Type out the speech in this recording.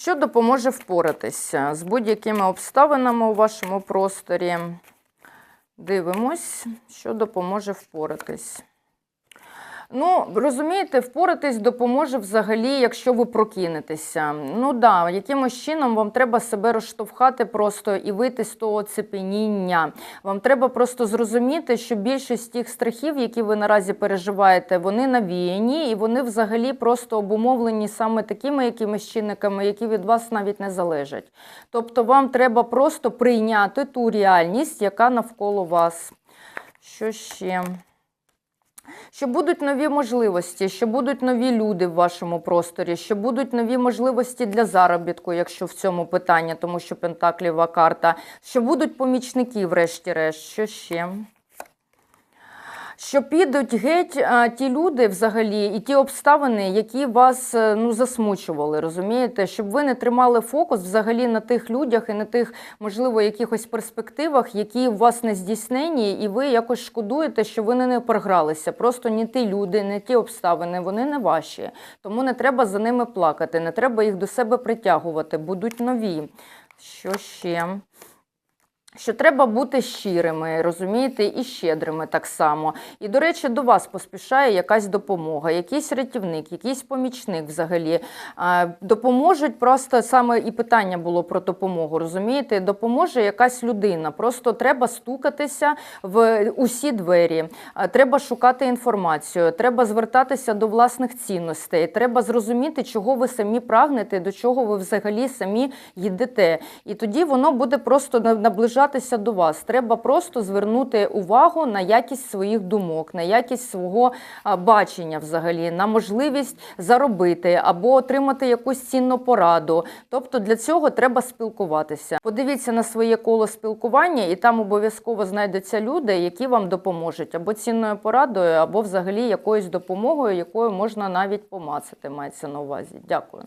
Що допоможе впоратися з будь-якими обставинами у вашому просторі? Дивимось, що допоможе впоратись. Ну, розумієте, впоратись допоможе взагалі, якщо ви прокинетеся. Ну да, якимось чином вам треба себе розштовхати просто і вийти з того цепеніння. Вам треба просто зрозуміти, що більшість тих страхів, які ви наразі переживаєте, вони навіяні і вони взагалі просто обумовлені саме такими якимись чинниками, які від вас навіть не залежать. Тобто вам треба просто прийняти ту реальність, яка навколо вас. Що ще? Що будуть нові можливості, що будуть нові люди в вашому просторі, що будуть нові можливості для заробітку, якщо в цьому питанні, тому що Пентакліва карта, що будуть помічники, врешті-решт, що ще? Що підуть геть а, ті люди взагалі і ті обставини, які вас е, ну, засмучували, розумієте? Щоб ви не тримали фокус взагалі на тих людях і на тих, можливо, якихось перспективах, які у вас не здійснені, і ви якось шкодуєте, що ви не програлися. Просто не ті люди, не ті обставини, вони не ваші. Тому не треба за ними плакати, не треба їх до себе притягувати, будуть нові. Що ще? Що треба бути щирими, розумієте, і щедрими так само. І, до речі, до вас поспішає якась допомога, якийсь рятівник, якийсь помічник взагалі. Допоможуть просто саме і питання було про допомогу. Розумієте, допоможе якась людина. Просто треба стукатися в усі двері, треба шукати інформацію, треба звертатися до власних цінностей, треба зрозуміти, чого ви самі прагнете, до чого ви взагалі самі йдете. І тоді воно буде просто на- наближатися до вас. Треба просто звернути увагу на якість своїх думок, на якість свого бачення взагалі, на можливість заробити або отримати якусь цінну пораду. Тобто для цього треба спілкуватися. Подивіться на своє коло спілкування, і там обов'язково знайдуться люди, які вам допоможуть або цінною порадою, або взагалі якоюсь допомогою, якою можна навіть помацати. Мається на увазі. Дякую.